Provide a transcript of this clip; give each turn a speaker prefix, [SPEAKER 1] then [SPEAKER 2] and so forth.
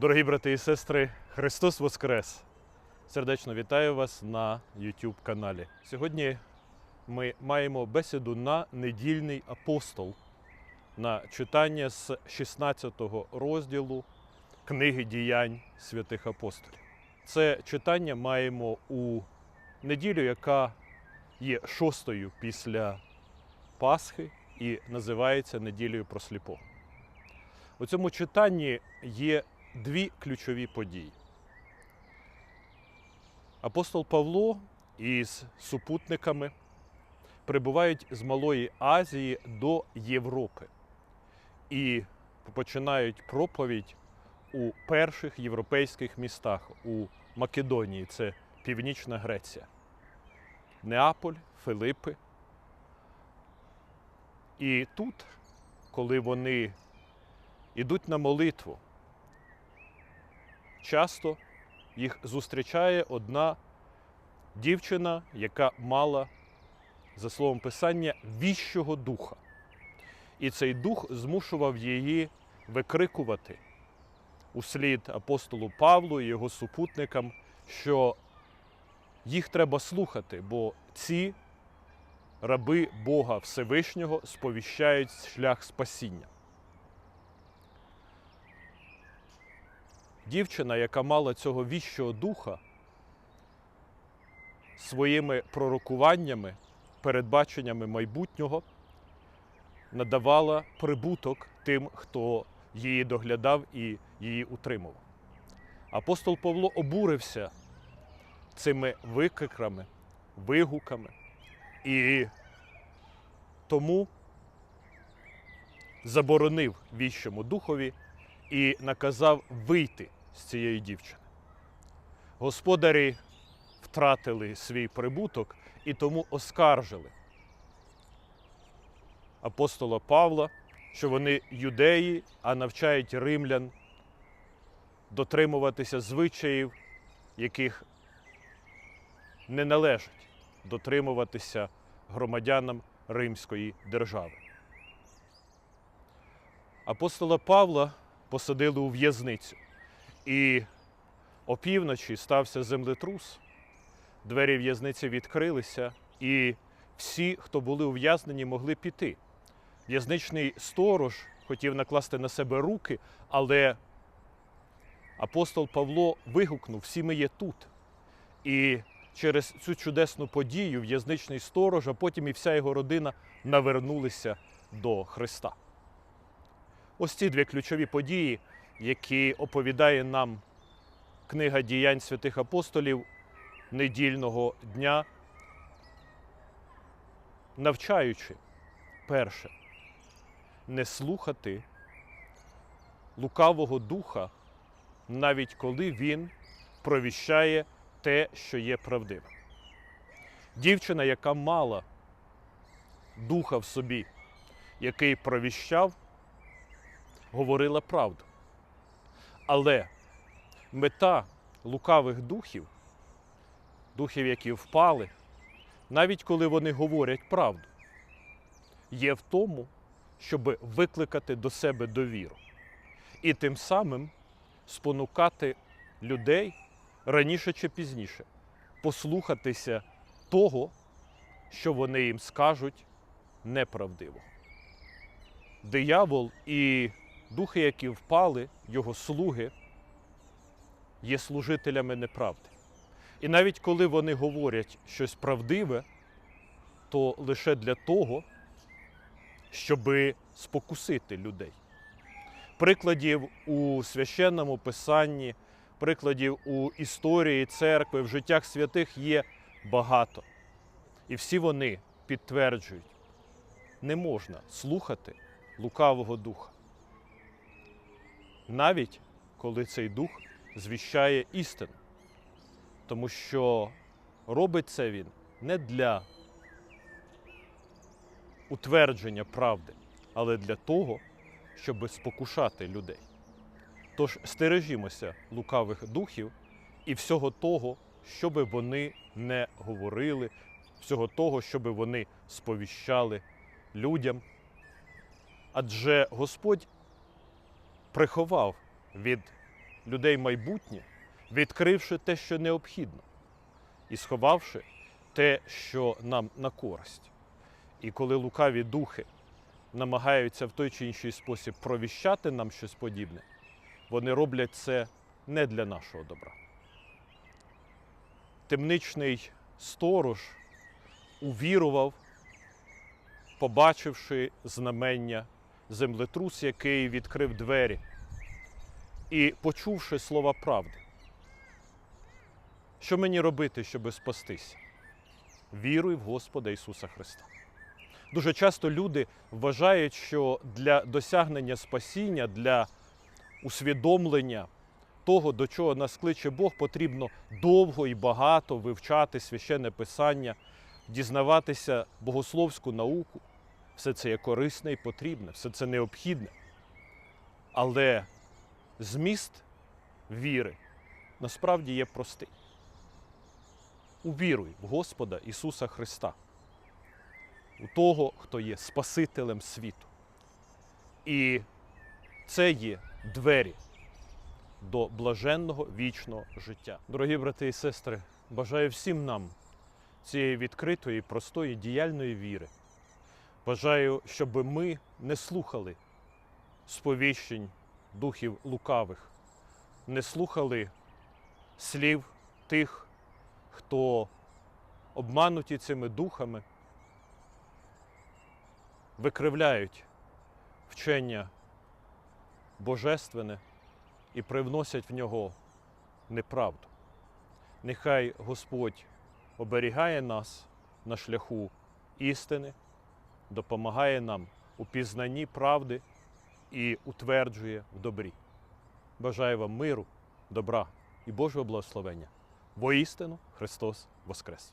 [SPEAKER 1] Дорогі брати і сестри, Христос Воскрес! Сердечно вітаю вас на YouTube каналі. Сьогодні ми маємо бесіду на недільний апостол на читання з 16 розділу книги діянь святих апостолів. Це читання маємо у неділю, яка є шостою після Пасхи і називається неділею про сліпого. У цьому читанні є дві ключові події. Апостол Павло із супутниками прибувають з Малої Азії до Європи і починають проповідь у перших європейських містах у Македонії, це Північна Греція, Неаполь, Филипи. І тут, коли вони йдуть на молитву, часто їх зустрічає одна дівчина, яка мала, за словом писання, віщого духа. І цей дух змушував її викрикувати услід апостолу Павлу і його супутникам, що їх треба слухати, бо ці раби Бога Всевишнього сповіщають шлях спасіння. Дівчина, яка мала цього віщого духа, своїми пророкуваннями, передбаченнями майбутнього надавала прибуток тим, хто її доглядав і її утримував. Апостол Павло обурився цими викриками, вигуками і тому заборонив віщому духові і наказав вийти з цієї дівчини. Господарі втратили свій прибуток і тому оскаржили апостола Павла, що вони юдеї, а навчають римлян дотримуватися звичаїв, яких не належить дотримуватися громадянам Римської держави. Апостола Павла посадили у в'язницю, і опівночі стався землетрус, двері в'язниці відкрилися, і всі, хто були ув'язнені, могли піти. В'язничний сторож хотів накласти на себе руки, але апостол Павло вигукнув: всі ми є тут. І через цю чудесну подію в'язничний сторож, а потім і вся його родина навернулися до Христа. Ось ці дві ключові події, які оповідає нам книга діянь святих апостолів недільного дня, навчаючи перше, не слухати лукавого духа, навіть коли він провіщає те, що є правдивим. Дівчина, яка мала духа в собі, який провіщав, говорила правду. Але мета лукавих духів, духів, які впали, навіть коли вони говорять правду, є в тому, щоб викликати до себе довіру і тим самим спонукати людей раніше чи пізніше послухатися того, що вони їм скажуть неправдиво. Диявол і духи, які впали, його слуги, є служителями неправди. І навіть коли вони говорять щось правдиве, то лише для того, щоб спокусити людей. Прикладів у священному писанні, прикладів у історії церкви, в життях святих є багато. І всі вони підтверджують, не можна слухати лукавого духа. Навіть коли цей дух звіщає істину. Тому що робить це він не для утвердження правди, але для того, щоб спокушати людей. Тож стережімося лукавих духів і всього того, щоб вони не говорили, всього того, щоб вони сповіщали людям. Адже Господь приховав від людей майбутнє, відкривши те, що необхідно, і сховавши те, що нам на користь. І коли лукаві духи намагаються в той чи інший спосіб провіщати нам щось подібне, вони роблять це не для нашого добра. Темничний сторож увірував, побачивши знамення землетрус, який відкрив двері, і почувши слова правди. Що мені робити, щоб спастися? Віруй в Господа Ісуса Христа. Дуже часто люди вважають, що для досягнення спасіння, для усвідомлення того, до чого нас кличе Бог, потрібно довго і багато вивчати священне писання, дізнаватися богословську науку. Все це є корисне і потрібне, все це необхідне. Але зміст віри насправді є простий. Увіруй в Господа Ісуса Христа, у того, хто є Спасителем світу. І це є двері до блаженного вічного життя. Дорогі брати і сестри, бажаю всім нам цієї відкритої, простої, діяльної віри. Бажаю, щоб ми не слухали сповіщень духів лукавих, не слухали слів тих, хто обмануті цими духами, викривляють вчення божественне і привносять в нього неправду. Нехай Господь оберігає нас на шляху істини, допомагає нам у пізнанні правди і утверджує в добрі. Бажаю вам миру, добра і Божого благословення. Бо істину Христос Воскрес!